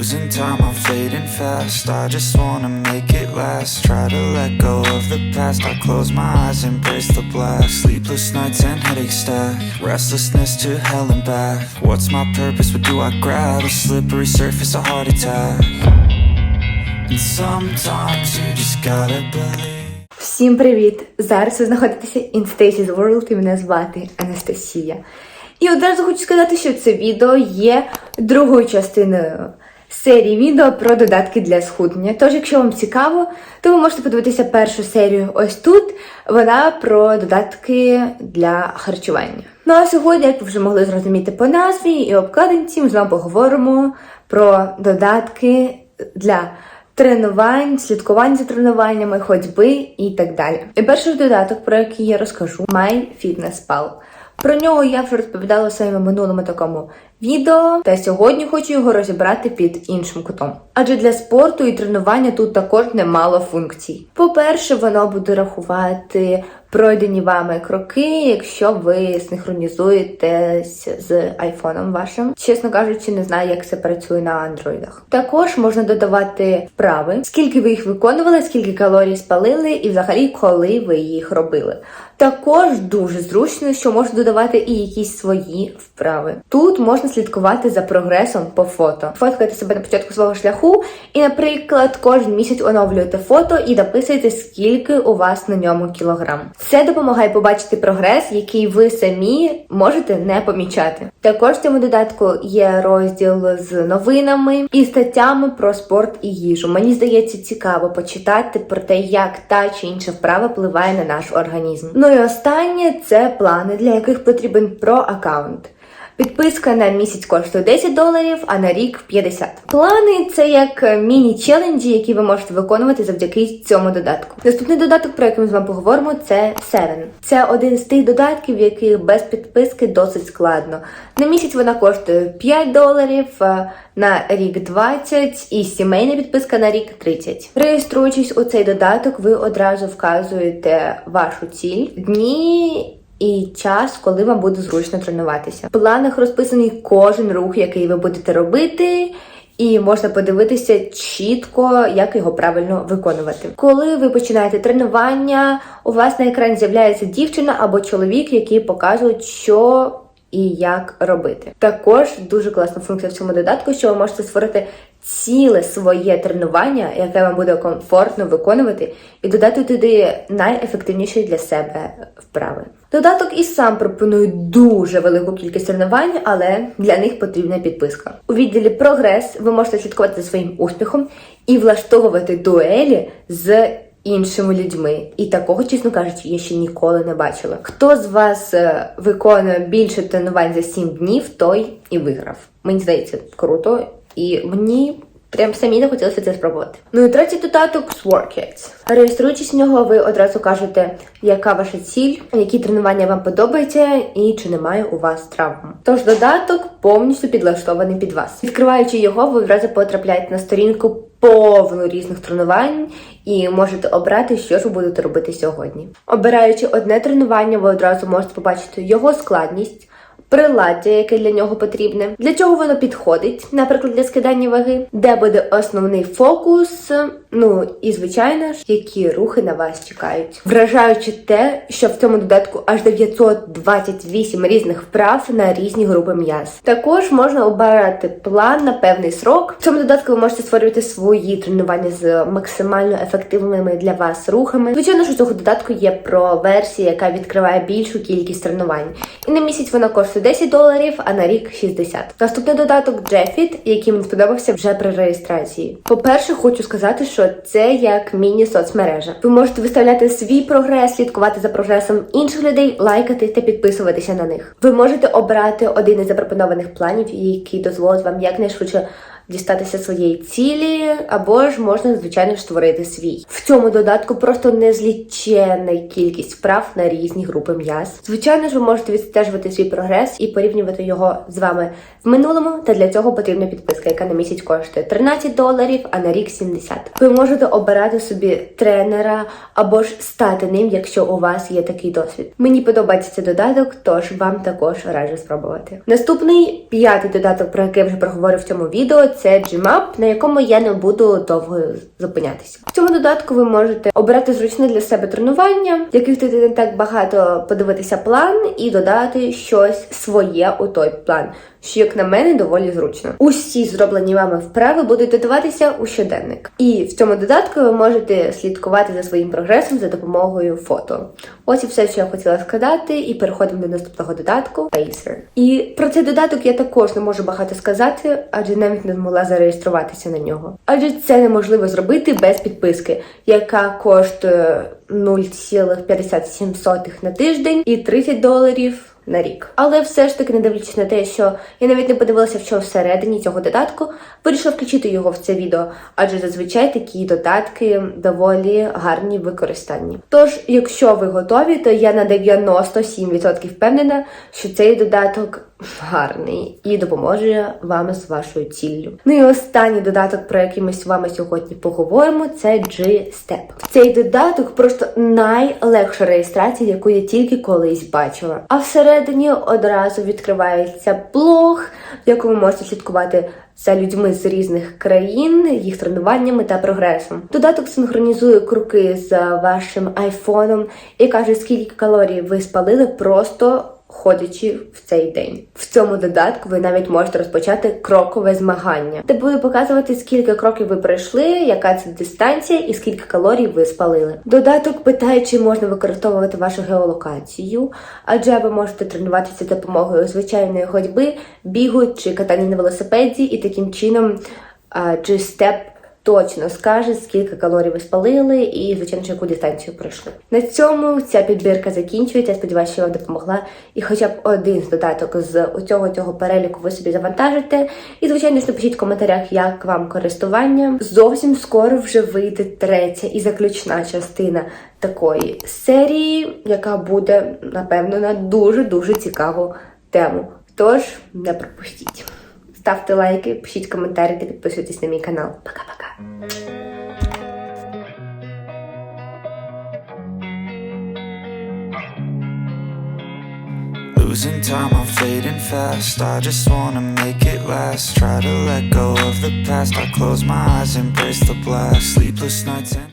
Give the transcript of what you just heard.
Losing time, I'm fading fast. I just wanna make it last. Try to let go of the past. I close my eyes, embrace the blast. Sleepless nights and headache stack. Restlessness to hell and back. What's my purpose? What do I grab? A slippery surface, a heart attack. And sometimes you just gotta believe. Всім привіт! Зараз ви знаходитеся in Stacy's World і мене звати Анастасія. І одразу хочу сказати, що це відео є другою частиною серії відео про додатки для схуднення. Тож, якщо вам цікаво, то ви можете подивитися першу серію ось тут. Вона про додатки для харчування. Ну а сьогодні, як ви вже могли зрозуміти по назві і обкладинці, ми з вами поговоримо про додатки для тренувань, слідкувань за тренуваннями, ходьби і так далі. І перший додаток, про який я розкажу, MyFitnessPal. Про нього я вже розповідала у своєму минулому такому відео, та сьогодні хочу його розібрати під іншим кутом. Адже для спорту і тренування тут також немало функцій. По-перше, воно буде рахувати пройдені вами кроки, якщо ви синхронізуєтесь з айфоном вашим. Чесно кажучи, не знаю, як це працює на андроїдах. Також можна додавати вправи, скільки ви їх виконували, скільки калорій спалили, і взагалі коли ви їх робили. Також дуже зручно, що можна додавати і якісь свої вправи. Тут можна слідкувати за прогресом по фото, фоткати себе на початку свого шляху, і, наприклад, кожен місяць оновлюєте фото і дописуєте, скільки у вас на ньому кілограм. Це допомагає побачити прогрес, який ви самі можете не помічати. Також в цьому додатку є розділ з новинами і статтями про спорт і їжу. Мені здається, цікаво почитати про те, як та чи інша вправа впливає на наш організм. Ну і останнє це плани, для яких потрібен про аккаунт. Підписка на місяць коштує 10 доларів, а на рік 50. Плани це як міні-челенджі, які ви можете виконувати завдяки цьому додатку. Наступний додаток, про який ми з вами поговоримо, це Seven. Це один з тих додатків, в яких без підписки досить складно. На місяць вона коштує 5 доларів, на рік 20 і сімейна підписка на рік 30. Реєструючись у цей додаток, ви одразу вказуєте вашу ціль, дні і час, коли вам буде зручно тренуватися. В планах розписаний кожен рух, який ви будете робити. І можна подивитися чітко, як його правильно виконувати. Коли ви починаєте тренування, у вас на екрані з'являється дівчина або чоловік, які показують, що і як робити. Також дуже класна функція в цьому додатку, що ви можете створити ціле своє тренування, яке вам буде комфортно виконувати, і додати туди найефективніші для себе вправи. Додаток і сам пропонує дуже велику кількість тренувань, але для них потрібна підписка. У відділі Прогрес ви можете слідкувати за своїм успіхом і влаштовувати дуелі з іншими людьми. І такого, чесно кажучи, я ще ніколи не бачила. Хто з вас е, виконує більше тренувань за 7 днів, той і виграв. Мені здається, круто. І мені прям самі не хотілося це спробувати. Ну і третій додаток Sworkits. Реєструючись в нього, ви одразу кажете, яка ваша ціль, які тренування вам подобаються і чи немає у вас травм. Тож додаток повністю підлаштований під вас. Відкриваючи його, ви одразу потрапляєте на сторінку повну різних тренувань і можете обрати, що ж ви будете робити сьогодні. Обираючи одне тренування, ви одразу можете побачити його складність. Приладдя, яке для нього потрібне, для чого воно підходить, наприклад, для скидання ваги, де буде основний фокус, ну і звичайно ж, які рухи на вас чекають, вражаючи те, що в цьому додатку аж 928 різних вправ на різні групи м'яз. Також можна обирати план на певний срок. В цьому додатку ви можете створювати свої тренування з максимально ефективними для вас рухами. Звичайно, що у цього додатку є про версія, яка відкриває більшу кількість тренувань, і на місяць вона коштує 10 доларів, а на рік 60. Наступний додаток Jeffit, який мені сподобався вже при реєстрації. По-перше, хочу сказати, що це як міні-соцмережа. Ви можете виставляти свій прогрес, слідкувати за прогресом інших людей, лайкати та підписуватися на них. Ви можете обрати один із запропонованих планів, який дозволить вам якнайшвидше дістатися своєї цілі, або ж можна, звичайно, ж створити свій. В цьому додатку просто незліченна кількість вправ на різні групи м'яз. Звичайно ж, ви можете відстежувати свій прогрес і порівнювати його з вами в минулому, та для цього потрібна підписка, яка на місяць коштує 13 доларів, а на рік 70. Ви можете обирати собі тренера або ж стати ним, якщо у вас є такий досвід. Мені подобається цей додаток, тож вам також раджу спробувати. Наступний п'ятий додаток, про який я вже проговорив в цьому відео, це Gmap, на якому я не буду довго зупинятися. В цьому додатку ви можете обирати зручне для себе тренування, яких ти не так багато подивитися план і додати щось своє у той план, що як на мене доволі зручно. Усі зроблені вами вправи будуть додаватися у щоденник. І в цьому додатку ви можете слідкувати за своїм прогресом за допомогою фото. Ось і все, що я хотіла сказати, і переходимо до наступного додатку Pacer. І про цей додаток я також не можу багато сказати, адже навіть не змогла зареєструватися на нього. Адже це неможливо зробити без підписки, яка коштує 0,57 на тиждень і 30 доларів. На рік, але все ж таки, не дивлячись на те, що я навіть не подивилася, що всередині цього додатку, вирішила включити його в це відео, адже зазвичай такі додатки доволі гарні в використанні. Тож, якщо ви готові, то я на 97% впевнена, що цей додаток гарний і допоможе вам з вашою ціллю. Ну і останній додаток, про який ми з вами сьогодні поговоримо, це G-Step. Цей додаток просто найлегша реєстрація, яку я тільки колись бачила. А всередині одразу відкривається блог, в якому можете слідкувати. За людьми з різних країн, їх тренуваннями та прогресом. Додаток синхронізує кроки з вашим айфоном і каже, скільки калорій ви спалили просто ходячи в цей день. В цьому додатку ви навіть можете розпочати крокове змагання, де буде показувати, скільки кроків ви пройшли, яка це дистанція і скільки калорій ви спалили. Додаток питає, чи можна використовувати вашу геолокацію, адже ви можете тренуватися допомогою звичайної ходьби, бігу чи катання на велосипеді, і таким чином G-Step точно скаже, скільки калорій ви спалили і, звичайно, яку дистанцію пройшли. На цьому ця підбірка закінчується. Сподіваюся, що вам допомогла. І хоча б один з додаток з усього цього переліку ви собі завантажите. І, звичайно, напишіть в коментарях, як вам користування. Зовсім скоро вже вийде третя і заключна частина такої серії, яка буде, напевно, на дуже-дуже цікаву тему. Тож, не пропустіть. Ставте лайки, пишіть коментарі та підписуйтесь на мій канал. Пока-пока. Losing time, I'm fading fast. I just wanna make it last. Try to let go of the past. I close my eyes, embrace the blast. Sleepless nights and